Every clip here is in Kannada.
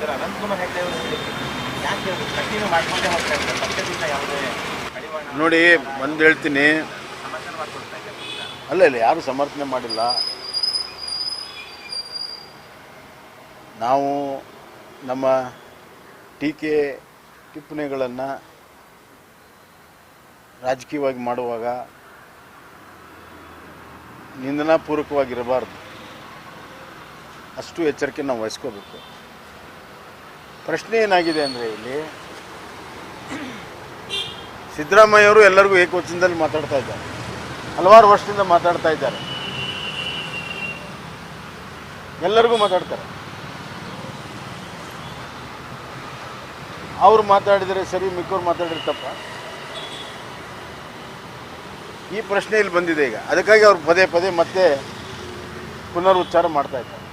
ಸರ್ ಅನಂತಕುಮಾರ್ ಹೆಗಡೆ ಅವರು ಯಾಕೆ ಕಂಟಿನ್ಯೂ ಮಾಡ್ಕೊಂಡೇ ಹೋಗ್ತಾ ಇದ್ದಾರೆ. ಪಕ್ಷದಿಂದ ಯಾವುದೇ ಕಡಿವಾಣ ನೋಡಿ ಬಂದು ಹೇಳ್ತೀನಿ. ಅಲ್ಲ ಇಲ್ಲ ಯಾರು ಸಮರ್ಥನೆ ಮಾಡಿಲ್ಲ. ನಾವು ನಮ್ಮ ಟೀಕೆ ಟಿಪ್ಪಣಿಗಳನ್ನು ರಾಜಕೀಯವಾಗಿ ಮಾಡುವಾಗ ನಿಂದನಾಪೂರ್ವಕವಾಗಿರಬಾರ್ದು ಅಷ್ಟು ಎಚ್ಚರಿಕೆ ನಾವು ವಹಿಸ್ಕೋಬೇಕು. ಪ್ರಶ್ನೆ ಏನಾಗಿದೆ ಅಂದರೆ ಇಲ್ಲಿ ಸಿದ್ದರಾಮಯ್ಯವರು ಎಲ್ಲರಿಗೂ ಏಕವಚನದಲ್ಲಿ ಮಾತಾಡ್ತಾ ಇದ್ದಾರೆ. ಹಲವಾರು ವರ್ಷದಿಂದ ಮಾತಾಡ್ತಾ ಇದ್ದಾರೆ. ಎಲ್ಲರಿಗೂ ಮಾತಾಡ್ತಾರೆ. ಅವರು ಮಾತಾಡಿದರೆ ಸರಿ, ಮಿಕ್ಕವ್ರು ಮಾತಾಡಿದ್ರೆ ತಪ್ಪ. ಈ ಪ್ರಶ್ನೆ ಇಲ್ಲಿ ಬಂದಿದೆ ಈಗ. ಅದಕ್ಕಾಗಿ ಅವ್ರು ಪದೇ ಪದೇ ಮತ್ತೆ ಪುನರುಚ್ಚಾರ ಮಾಡ್ತಾ ಇದ್ದಾರೆ.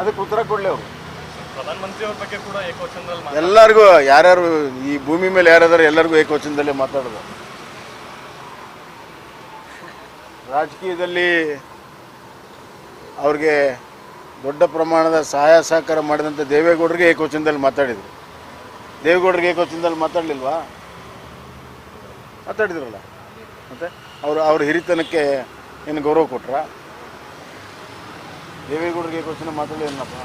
ಅದಕ್ಕೆ ಉತ್ತರ ಕೊಡಲಿ ಅವರು. ಎಲ್ಲರಿಗೂ, ಯಾರ್ಯಾರು ಈ ಭೂಮಿ ಮೇಲೆ ಯಾರಾದರೂ ಎಲ್ಲರಿಗೂ ಏಕವಚನದಲ್ಲಿ ಮಾತಾಡೋದು. ರಾಜಕೀಯದಲ್ಲಿ ಅವ್ರಿಗೆ ದೊಡ್ಡ ಪ್ರಮಾಣದ ಸಹಾಯ ಸಹಕಾರ ಮಾಡಿದಂಥ ದೇವೇಗೌಡರಿಗೆ ಏಕವಚನದಲ್ಲಿ ಮಾತಾಡಿದರು. ದೇವೇಗೌಡರಿಗೆ ಏಕವಚನದಲ್ಲಿ ಮಾತಾಡಲಿಲ್ವಾ? ಮಾತಾಡಿದ್ರಲ್ಲ. ಮತ್ತೆ ಅವರು, ಅವ್ರ ಹಿರಿತನಕ್ಕೆ ಏನು ಗೌರವ ಕೊಟ್ರ? ದೇವೇಗೌಡರಿಗೆ ಏಕವಚನ ಮಾತಾಡಲಿಲ್ಲಪ್ಪ